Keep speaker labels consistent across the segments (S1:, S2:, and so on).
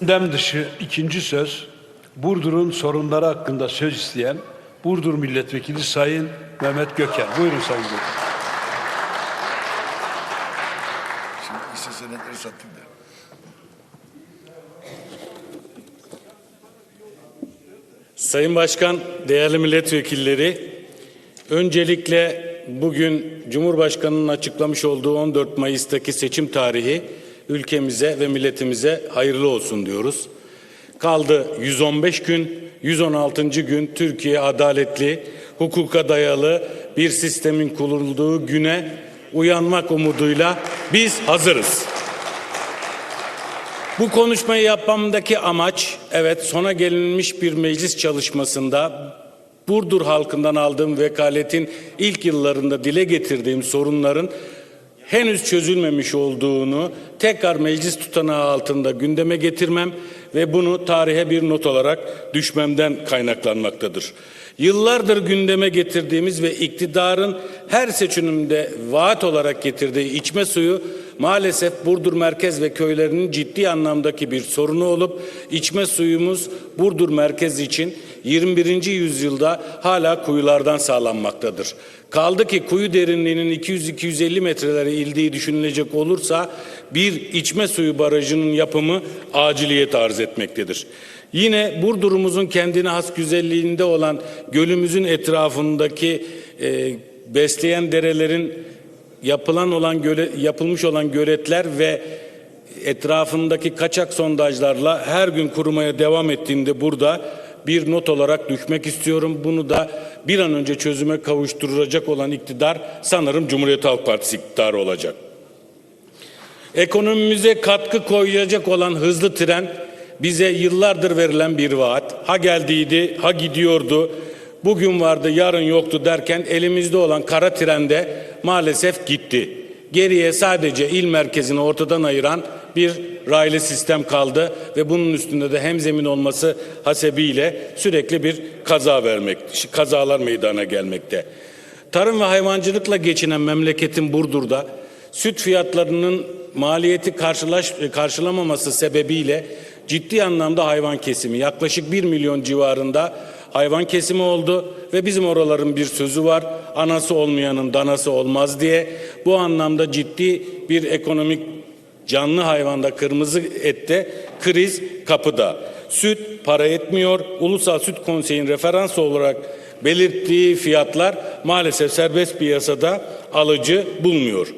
S1: Gündem dışı ikinci söz Burdur'un sorunları hakkında söz isteyen Burdur Milletvekili Sayın Mehmet Göker. Buyurun Sayın Göker.
S2: Şimdi hisse senetleri sattık da.
S3: Sayın Başkan, değerli milletvekilleri, öncelikle bugün Cumhurbaşkanı'nın açıklamış olduğu 14 Mayıs'taki seçim tarihi ülkemize ve milletimize hayırlı olsun diyoruz. Kaldı 115 gün, 116. gün Türkiye adaletli, hukuka dayalı bir sistemin kurulduğu güne uyanmak umuduyla biz hazırız. Bu konuşmayı yapmamdaki amaç evet sona gelinmiş bir meclis çalışmasında Burdur halkından aldığım vekaletin ilk yıllarında dile getirdiğim sorunların henüz çözülmemiş olduğunu tekrar meclis tutanağı altında gündeme getirmem ve bunu tarihe bir not olarak düşmemden kaynaklanmaktadır. Yıllardır gündeme getirdiğimiz ve iktidarın her seçiminde vaat olarak getirdiği içme suyu maalesef Burdur merkez ve köylerinin ciddi anlamdaki bir sorunu olup içme suyumuz Burdur merkez için 21. yüzyılda hala kuyulardan sağlanmaktadır. Kaldı ki kuyu derinliğinin 200-250 metrelere ildiği düşünülecek olursa bir içme suyu barajının yapımı aciliyet arz etmektedir. Yine Burdur'umuzun kendine has güzelliğinde olan gölümüzün etrafındaki e, besleyen derelerin yapılan olan göle, yapılmış olan göletler ve etrafındaki kaçak sondajlarla her gün kurumaya devam ettiğinde burada bir not olarak düşmek istiyorum. Bunu da bir an önce çözüme kavuşturacak olan iktidar sanırım Cumhuriyet Halk Partisi iktidarı olacak. Ekonomimize katkı koyacak olan hızlı tren bize yıllardır verilen bir vaat. Ha geldiydi, ha gidiyordu. Bugün vardı, yarın yoktu derken elimizde olan kara trende maalesef gitti. Geriye sadece il merkezini ortadan ayıran bir raylı sistem kaldı ve bunun üstünde de hemzemin olması hasebiyle sürekli bir kaza vermek, kazalar meydana gelmekte. Tarım ve hayvancılıkla geçinen memleketin Burdur'da süt fiyatlarının maliyeti karşılaş, karşılamaması sebebiyle ciddi anlamda hayvan kesimi yaklaşık 1 milyon civarında hayvan kesimi oldu ve bizim oraların bir sözü var. Anası olmayanın danası olmaz diye. Bu anlamda ciddi bir ekonomik canlı hayvanda kırmızı ette kriz kapıda. Süt para etmiyor. Ulusal Süt Konseyi'nin referans olarak belirttiği fiyatlar maalesef serbest piyasada alıcı bulmuyor.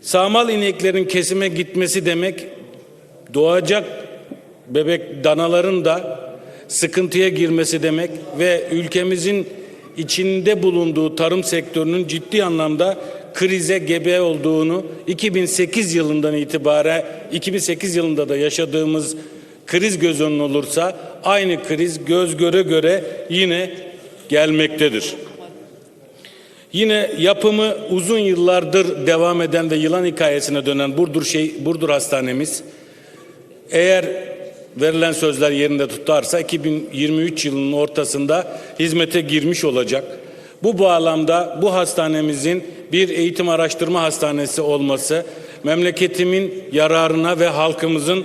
S3: Sağmal ineklerin kesime gitmesi demek doğacak bebek danaların da sıkıntıya girmesi demek ve ülkemizin içinde bulunduğu tarım sektörünün ciddi anlamda krize gebe olduğunu 2008 yılından itibaren 2008 yılında da yaşadığımız kriz göz önüne olursa aynı kriz göz göre göre yine gelmektedir. Yine yapımı uzun yıllardır devam eden ve yılan hikayesine dönen Burdur şey Burdur Hastanemiz eğer verilen sözler yerinde tutarsa 2023 yılının ortasında hizmete girmiş olacak. Bu bağlamda bu hastanemizin bir eğitim araştırma hastanesi olması memleketimin yararına ve halkımızın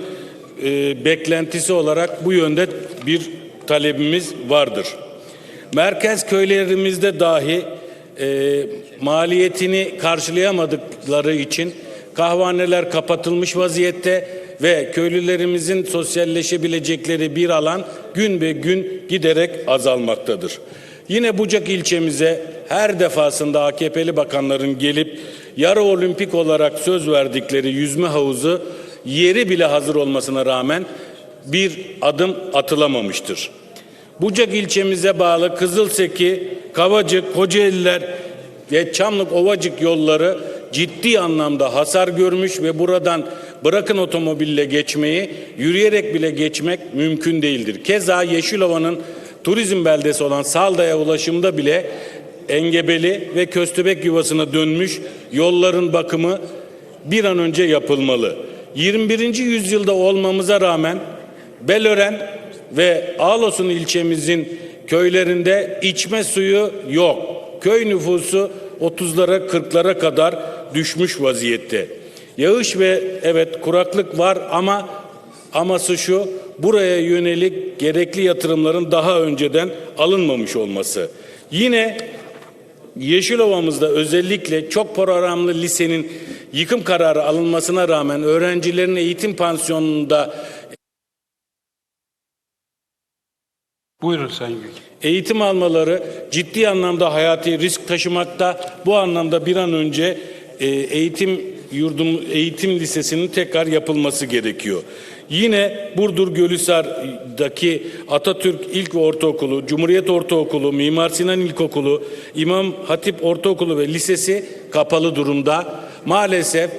S3: e, beklentisi olarak bu yönde bir talebimiz vardır. Merkez köylerimizde dahi e, maliyetini karşılayamadıkları için kahvaneler kapatılmış vaziyette ve köylülerimizin sosyalleşebilecekleri bir alan gün be gün giderek azalmaktadır. Yine Bucak ilçemize her defasında AKP'li bakanların gelip yarı olimpik olarak söz verdikleri yüzme havuzu yeri bile hazır olmasına rağmen bir adım atılamamıştır. Bucak ilçemize bağlı Kızılseki, Kavacık, Kocaeliler ve Çamlık Ovacık yolları ciddi anlamda hasar görmüş ve buradan bırakın otomobille geçmeyi, yürüyerek bile geçmek mümkün değildir. Keza Yeşilova'nın turizm beldesi olan Salda'ya ulaşımda bile engebeli ve köstebek yuvasına dönmüş yolların bakımı bir an önce yapılmalı. 21. yüzyılda olmamıza rağmen Belören ve Ağlosun ilçemizin köylerinde içme suyu yok. Köy nüfusu 30'lara 40'lara kadar düşmüş vaziyette. Yağış ve evet kuraklık var ama Aması şu, buraya yönelik gerekli yatırımların daha önceden alınmamış olması. Yine Yeşilova'mızda özellikle çok programlı lisenin yıkım kararı alınmasına rağmen öğrencilerin eğitim pansiyonunda
S1: Buyurun Sayın Gökhan.
S3: eğitim almaları ciddi anlamda hayati risk taşımakta. Bu anlamda bir an önce e, eğitim yurdum eğitim lisesinin tekrar yapılması gerekiyor. Yine Burdur Gölhisar'daki Atatürk İlk ve Ortaokulu, Cumhuriyet Ortaokulu, Mimar Sinan İlkokulu, İmam Hatip Ortaokulu ve Lisesi kapalı durumda. Maalesef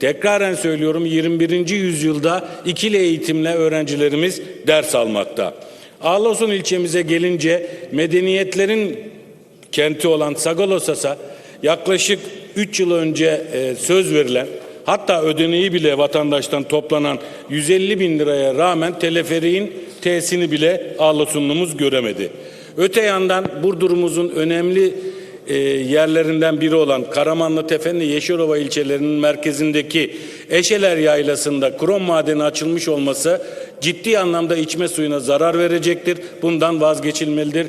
S3: tekraren söylüyorum 21. yüzyılda ikili eğitimle öğrencilerimiz ders almakta. Ağlasun ilçemize gelince medeniyetlerin kenti olan Sagolosas'a yaklaşık 3 yıl önce e, söz verilen hatta ödeneği bile vatandaştan toplanan 150 bin liraya rağmen teleferiğin tesisini bile Ağlasunlumuz göremedi. Öte yandan Burdur'umuzun önemli e, yerlerinden biri olan Karamanlı Tefenli Yeşilova ilçelerinin merkezindeki Eşeler Yaylası'nda krom madeni açılmış olması ciddi anlamda içme suyuna zarar verecektir. Bundan vazgeçilmelidir.